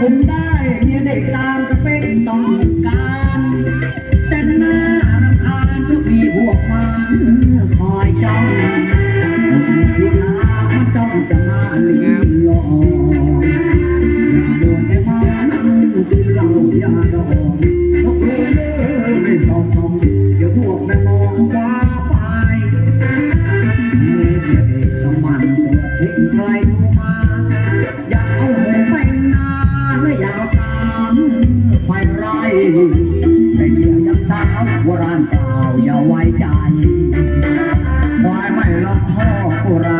ผมได้เมียเด็กตาม ครับโานเปล่าอย่าไว้ใจไวาไม่รัอกพ่อโบราณ